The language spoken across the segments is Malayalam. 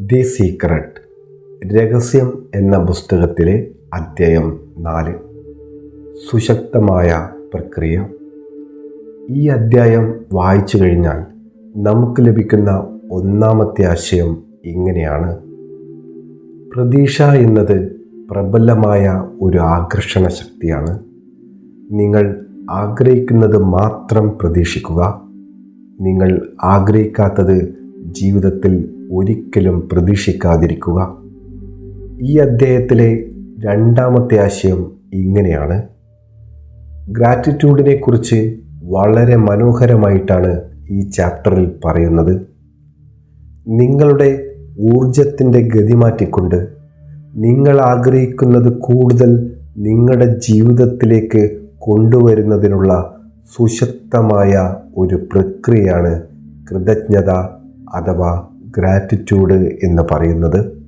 ദി സീക്രട്ട് രഹസ്യം എന്ന പുസ്തകത്തിലെ അധ്യായം നാല്. സുശക്തമായ പ്രക്രിയ. ഈ അധ്യായം വായിച്ചു കഴിഞ്ഞാൽ നമുക്ക് ലഭിക്കുന്ന ഒന്നാമത്തെ ആശയം ഇങ്ങനെയാണ്. പ്രതീക്ഷ എന്നത് പ്രബലമായ ഒരു ആകർഷണ ശക്തിയാണ്. നിങ്ങൾ ആഗ്രഹിക്കുന്നത് മാത്രം പ്രതീക്ഷിക്കുക. നിങ്ങൾ ആഗ്രഹിക്കാത്തത് ജീവിതത്തിൽ ഒരിക്കലും പ്രതീക്ഷിക്കാതിരിക്കുക. ഈ അദ്ധ്യായത്തിലെ രണ്ടാമത്തെ ആശയം ഇങ്ങനെയാണ്. ഗ്രാറ്റിറ്റ്യൂഡിനെ കുറിച്ച് വളരെ മനോഹരമായിട്ടാണ് ഈ ചാപ്റ്ററിൽ പറയുന്നത്. നിങ്ങളുടെ ഊർജത്തിന്റെ ഗതി മാറ്റിക്കൊണ്ട് നിങ്ങൾ ആഗ്രഹിക്കുന്നത് കൂടുതൽ നിങ്ങളുടെ ജീവിതത്തിലേക്ക് കൊണ്ടുവരുന്നതിനുള്ള സുശക്തമായ ഒരു പ്രക്രിയയാണ് കൃതജ്ഞത അഥവാ ഗ്രാറ്റിറ്റ്യൂഡ് എന്ന് പറയുന്നത്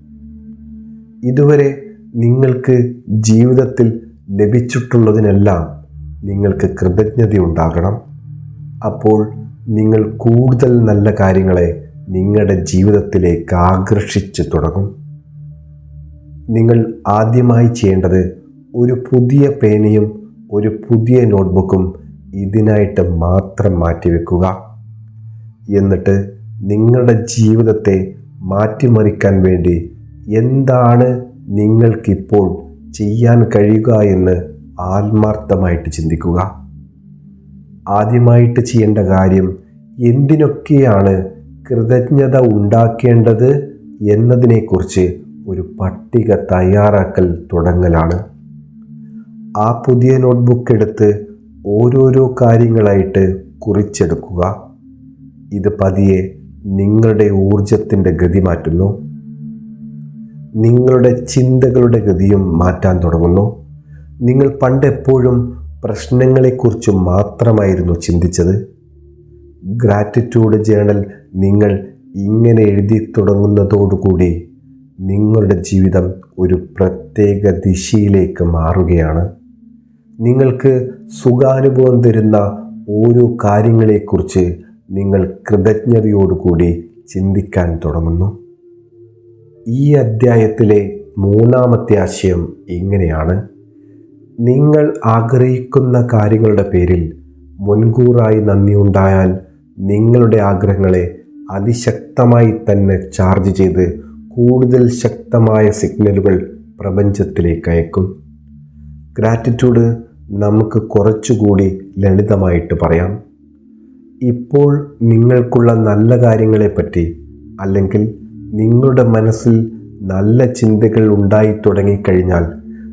ഇതുവരെ നിങ്ങൾക്ക് ജീവിതത്തിൽ ലഭിച്ചിട്ടുള്ളതിനെല്ലാം നിങ്ങൾക്ക് കൃതജ്ഞതയുണ്ടാകണം അപ്പോൾ നിങ്ങൾ കൂടുതൽ നല്ല കാര്യങ്ങളെ നിങ്ങളുടെ ജീവിതത്തിലേക്ക് ആകർഷിച്ച് തുടങ്ങും. നിങ്ങൾ ആദ്യമായി ചെയ്യേണ്ടത് ഒരു പുതിയ പേനയും ഒരു പുതിയ നോട്ട്ബുക്കും ഇതിനായിട്ട് മാത്രം മാറ്റിവെക്കുക. എന്നിട്ട് നിങ്ങളുടെ ജീവിതത്തെ മാറ്റിമറിക്കാൻ വേണ്ടി എന്താണ് നിങ്ങൾക്കിപ്പോൾ ചെയ്യാൻ കഴിയുക എന്ന് ആത്മാർത്ഥമായിട്ട് ചിന്തിക്കുക. ആദ്യമായിട്ട് ചെയ്യേണ്ട കാര്യം എന്തിനൊക്കെയാണ് കൃതജ്ഞത ഉണ്ടാക്കേണ്ടത് എന്നതിനെക്കുറിച്ച് ഒരു പട്ടിക തയ്യാറാക്കൽ തുടങ്ങലാണ്. ആ പുതിയ നോട്ട്ബുക്ക് എടുത്ത് ഓരോരോ കാര്യങ്ങളായിട്ട് കുറിച്ചെടുക്കുക. ഇത് പതിയെ നിങ്ങളുടെ ഊർജത്തിന്റെ ഗതി മാറ്റുന്നു. നിങ്ങളുടെ ചിന്തകളുടെ ഗതിയും മാറ്റാൻ തുടങ്ങുന്നു. നിങ്ങൾ പണ്ടെപ്പോഴും പ്രശ്നങ്ങളെക്കുറിച്ച് മാത്രമായിരുന്നു ചിന്തിച്ചത്. ഗ്രാറ്റിറ്റ്യൂഡ് ജേണൽ നിങ്ങൾ ഇങ്ങനെ എഴുതി തുടങ്ങുന്നതോടുകൂടി നിങ്ങളുടെ ജീവിതം ഒരു പ്രത്യേക ദിശയിലേക്ക് മാറുകയാണ്. നിങ്ങൾക്ക് സുഖാനുഭവം തരുന്ന ഓരോ കാര്യങ്ങളെക്കുറിച്ച് നിങ്ങൾ കൃതജ്ഞതയോടുകൂടി ചിന്തിക്കാൻ തുടങ്ങുന്നു. ഈ അദ്ധ്യായത്തിലെ മൂന്നാമത്തെ ആശയം ഇങ്ങനെയാണ്. നിങ്ങൾ ആഗ്രഹിക്കുന്ന കാര്യങ്ങളുടെ പേരിൽ മുൻകൂറായി നന്ദിയുണ്ടായാൽ നിങ്ങളുടെ ആഗ്രഹങ്ങളെ അതിശക്തമായി തന്നെ ചാർജ് ചെയ്ത് കൂടുതൽ ശക്തമായ സിഗ്നലുകൾ പ്രപഞ്ചത്തിലേക്ക് അയക്കും. ഗ്രാറ്റിറ്റ്യൂഡ് നമുക്ക് കുറച്ചുകൂടി ലളിതമായിട്ട് പറയാം. ഇപ്പോൾ നിങ്ങൾക്കുള്ള നല്ല കാര്യങ്ങളെപ്പറ്റി അല്ലെങ്കിൽ നിങ്ങളുടെ മനസ്സിൽ നല്ല ചിന്തകൾ ഉണ്ടായി തുടങ്ങിക്കഴിഞ്ഞാൽ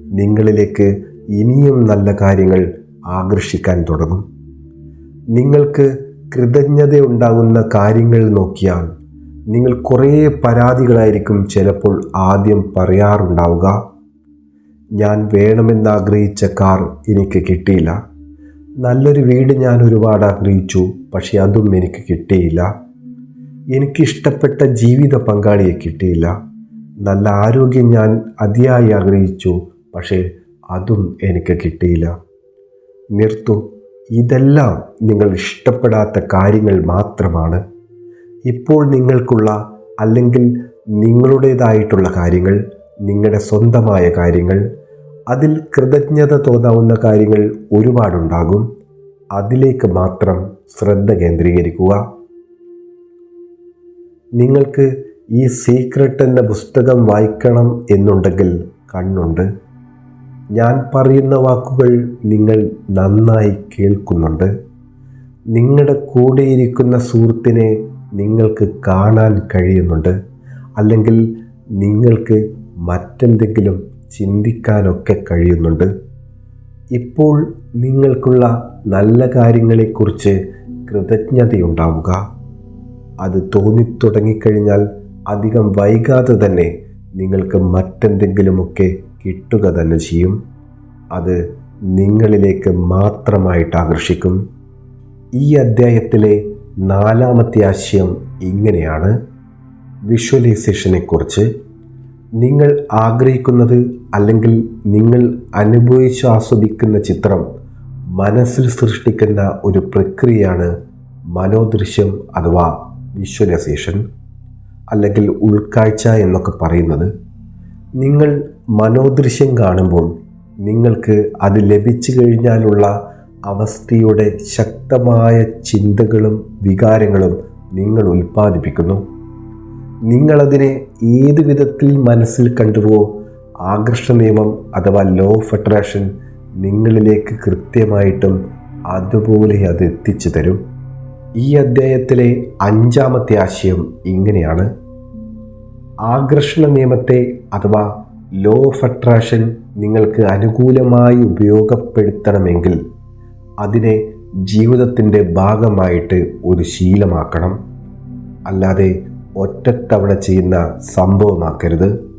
നിങ്ങളിലേക്ക് ഇനിയും നല്ല കാര്യങ്ങൾ ആകർഷിക്കാൻ തുടങ്ങും. നിങ്ങൾക്ക് കൃതജ്ഞത ഉണ്ടാകുന്ന കാര്യങ്ങൾ നോക്കിയാൽ നിങ്ങൾ കുറേ പരാതികളായിരിക്കും ചിലപ്പോൾ ആദ്യം പറയാറുണ്ടാവുക. ഞാൻ വേണമെന്നാഗ്രഹിച്ച കാർ എനിക്ക് കിട്ടിയില്ല. നല്ലൊരു വീട് ഞാൻ ഒരുപാട് ആഗ്രഹിച്ചു. പക്ഷെ അതും എനിക്ക് കിട്ടിയില്ല. എനിക്കിഷ്ടപ്പെട്ട ജീവിത പങ്കാളിയെ കിട്ടിയില്ല. നല്ല ആരോഗ്യം ഞാൻ അതിയായി ആഗ്രഹിച്ചു പക്ഷേ അതും എനിക്ക് കിട്ടിയില്ല. നിർത്തു ഇതെല്ലാം നിങ്ങൾ ഇഷ്ടപ്പെടാത്ത കാര്യങ്ങൾ മാത്രമാണ്. ഇപ്പോൾ നിങ്ങൾക്കുള്ള അല്ലെങ്കിൽ നിങ്ങളുടേതായിട്ടുള്ള കാര്യങ്ങൾ നിങ്ങളുടെ സ്വന്തമായ കാര്യങ്ങൾ അതിൽ കൃതജ്ഞത തോന്നാവുന്ന കാര്യങ്ങൾ ഒരുപാടുണ്ടാകും. അതിലേക്ക് മാത്രം ശ്രദ്ധ കേന്ദ്രീകരിക്കുക. നിങ്ങൾക്ക് ഈ സീക്രട്ട് എന്ന പുസ്തകം വായിക്കണം എന്നുണ്ടെങ്കിൽ കണ്ണുണ്ട്. ഞാൻ പറയുന്ന വാക്കുകൾ നിങ്ങൾ നന്നായി കേൾക്കുന്നുണ്ട്. നിങ്ങളുടെ കൂടെയിരിക്കുന്ന സുഹൃത്തിനെ നിങ്ങൾക്ക് കാണാൻ കഴിയുന്നുണ്ട്. അല്ലെങ്കിൽ നിങ്ങൾക്ക് മറ്റെന്തെങ്കിലും ചിന്തിക്കാനൊക്കെ കഴിയുന്നുണ്ട്. ഇപ്പോൾ നിങ്ങൾക്കുള്ള നല്ല കാര്യങ്ങളെക്കുറിച്ച് കൃതജ്ഞതയുണ്ടാവുക. അത് തോന്നിത്തുടങ്ങിക്കഴിഞ്ഞാൽ അധികം വൈകാതെ തന്നെ നിങ്ങൾക്ക് മറ്റെന്തെങ്കിലുമൊക്കെ കിട്ടുക തന്നെ ചെയ്യും. അത് നിങ്ങളിലേക്ക് മാത്രമായിട്ട് ആകർഷിക്കും. ഈ അദ്ധ്യായത്തിലെ നാലാമത്തെ ആശയം ഇങ്ങനെയാണ്. വിഷ്വലൈസേഷനെക്കുറിച്ച്. നിങ്ങൾ ആഗ്രഹിക്കുന്നത് അല്ലെങ്കിൽ നിങ്ങൾ അനുഭവിച്ച് ആസ്വദിക്കുന്ന ചിത്രം മനസ്സിൽ സൃഷ്ടിക്കുന്ന ഒരു പ്രക്രിയയാണ് മനോദൃശ്യം അഥവാ വിഷ്വലൈസേഷൻ അല്ലെങ്കിൽ ഉൾക്കാഴ്ച എന്നൊക്കെ പറയുന്നത്. നിങ്ങൾ മനോദൃശ്യം കാണുമ്പോൾ നിങ്ങൾക്ക് അത് ലഭിച്ചു കഴിഞ്ഞാലുള്ള അവസ്ഥയുടെ ശക്തമായ ചിന്തകളും വികാരങ്ങളും നിങ്ങൾ ഉൽപ്പാദിപ്പിക്കുന്നു. നിങ്ങളതിനെ ഏത് വിധത്തിൽ മനസ്സിൽ കണ്ടുവോ ആകർഷണ നിയമം അഥവാ ലോ ഓഫ് അട്രാക്ഷൻ നിങ്ങളിലേക്ക് കൃത്യമായിട്ടും അതുപോലെ അത് എത്തിച്ചു തരും. ഈ അദ്ധ്യായത്തിലെ അഞ്ചാമത്തെ ആശയം ഇങ്ങനെയാണ്. ആകർഷണ നിയമത്തെ അഥവാ ലോ ഓഫ് അട്രാക്ഷൻ നിങ്ങൾക്ക് അനുകൂലമായി ഉപയോഗപ്പെടുത്തണമെങ്കിൽ അതിനെ ജീവിതത്തിന്റെ ഭാഗമായിട്ട് ഒരു ശീലമാക്കണം. അല്ലാതെ ഒറ്റത്തവണ ചെയ്യുന്ന സംഭവമാക്കരുത്.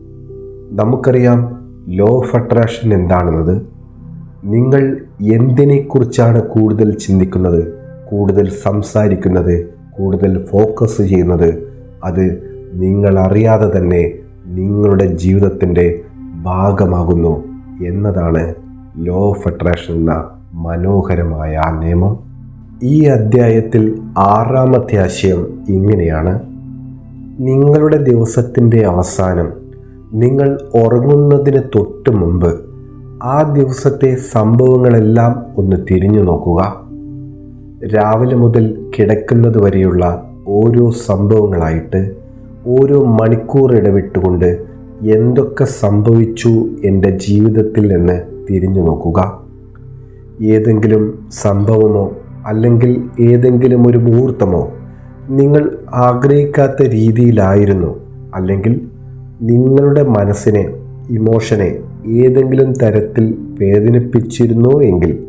നമുക്കറിയാം ലോ ഓഫ് അട്രാക്ഷൻ എന്താണെന്നത്. നിങ്ങൾ എന്തിനെക്കുറിച്ചാണ് കൂടുതൽ ചിന്തിക്കുന്നത്? കൂടുതൽ സംസാരിക്കുന്നത്? കൂടുതൽ ഫോക്കസ് ചെയ്യുന്നത്? അത് നിങ്ങൾ അറിയാതെ തന്നെ നിങ്ങളുടെ ജീവിതത്തിന്റെ ഭാഗമാകുന്നു എന്നതാണ് ലോ ഓഫ് അട്രാക്ഷൻ എന്ന മനോഹരമായ ആ നിയമം. ഈ അധ്യായത്തിൽ ആറാമത്തെ ആശയം ഇങ്ങനെയാണ്. നിങ്ങളുടെ ദിവസത്തിന്റെ അവസാനം നിങ്ങൾ ഉറങ്ങുന്നതിന് തൊട്ട് മുമ്പ് ആ ദിവസത്തെ സംഭവങ്ങളെല്ലാം ഒന്ന് തിരിഞ്ഞു നോക്കുക. രാവിലെ മുതൽ കിടക്കുന്നത് വരെയുള്ള ഓരോ സംഭവങ്ങളായിട്ട് ഓരോ മണിക്കൂർ ഇടവിട്ടുകൊണ്ട് എന്തൊക്കെ സംഭവിച്ചു എന്റെ ജീവിതത്തിൽ നിന്ന് തിരിഞ്ഞു നോക്കുക. ഏതെങ്കിലും സംഭവമോ അല്ലെങ്കിൽ ഏതെങ്കിലും ഒരു മുഹൂർത്തമോ നിങ്ങൾ ആഗ്രഹിക്കാത്ത രീതിയിലായിരുന്നു. അല്ലെങ്കിൽ നിങ്ങളുടെ മനസ്സിനെ ഇമോഷനെ ഏതെങ്കിലും തരത്തിൽ വേദനിപ്പിച്ചിരുന്നോ എങ്കിൽ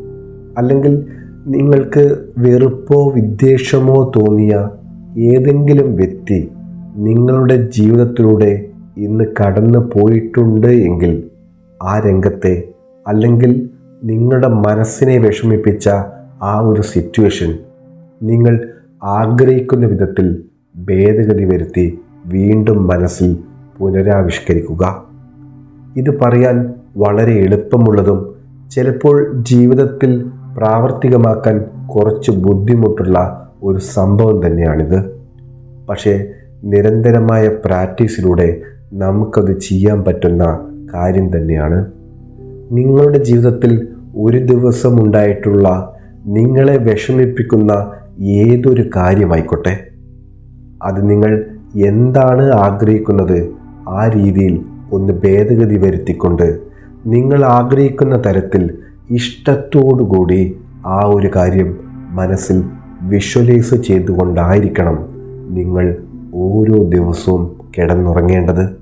അല്ലെങ്കിൽ നിങ്ങൾക്ക് വെറുപ്പോ വിദ്വേഷമോ തോന്നിയ ഏതെങ്കിലും വ്യക്തി നിങ്ങളുടെ ജീവിതത്തിലൂടെ ഇന്ന് കടന്നു പോയിട്ടുണ്ട് എങ്കിൽ ആ രംഗത്തെ അല്ലെങ്കിൽ നിങ്ങളുടെ മനസ്സിനെ വിഷമിപ്പിച്ച ആ ഒരു സിറ്റുവേഷൻ നിങ്ങൾ ആഗ്രഹിക്കുന്ന വിധത്തിൽ ഭേദഗതി വരുത്തി വീണ്ടും മനസ്സിൽ പുനരാവിഷ്കരിക്കുക. ഇത് പറയാൻ വളരെ എളുപ്പമുള്ളതും ചിലപ്പോൾ ജീവിതത്തിൽ പ്രാവർത്തികമാക്കാൻ കുറച്ച് ബുദ്ധിമുട്ടുള്ള ഒരു സംഭവം തന്നെയാണിത്. പക്ഷേ നിരന്തരമായ പ്രാക്ടീസിലൂടെ നമുക്കത് ചെയ്യാൻ പറ്റുന്ന കാര്യം തന്നെയാണ്. നിങ്ങളുടെ ജീവിതത്തിൽ ഒരു ദിവസം ഉണ്ടായിട്ടുള്ള നിങ്ങളെ വിഷമിപ്പിക്കുന്ന ഏതൊരു കാര്യമായിക്കോട്ടെ? അത് നിങ്ങൾ എന്താണ് ആഗ്രഹിക്കുന്നത് ആ രീതിയിൽ ഒന്ന് ഭേദഗതി വരുത്തിക്കൊണ്ട് നിങ്ങൾ ആഗ്രഹിക്കുന്ന തരത്തിൽ ഇഷ്ടത്തോടുകൂടി ആ ഒരു കാര്യം മനസ്സിൽ വിഷ്വലൈസ് ചെയ്തുകൊണ്ടായിരിക്കണം നിങ്ങൾ ഓരോ ദിവസവും കിടന്നുറങ്ങേണ്ടത്.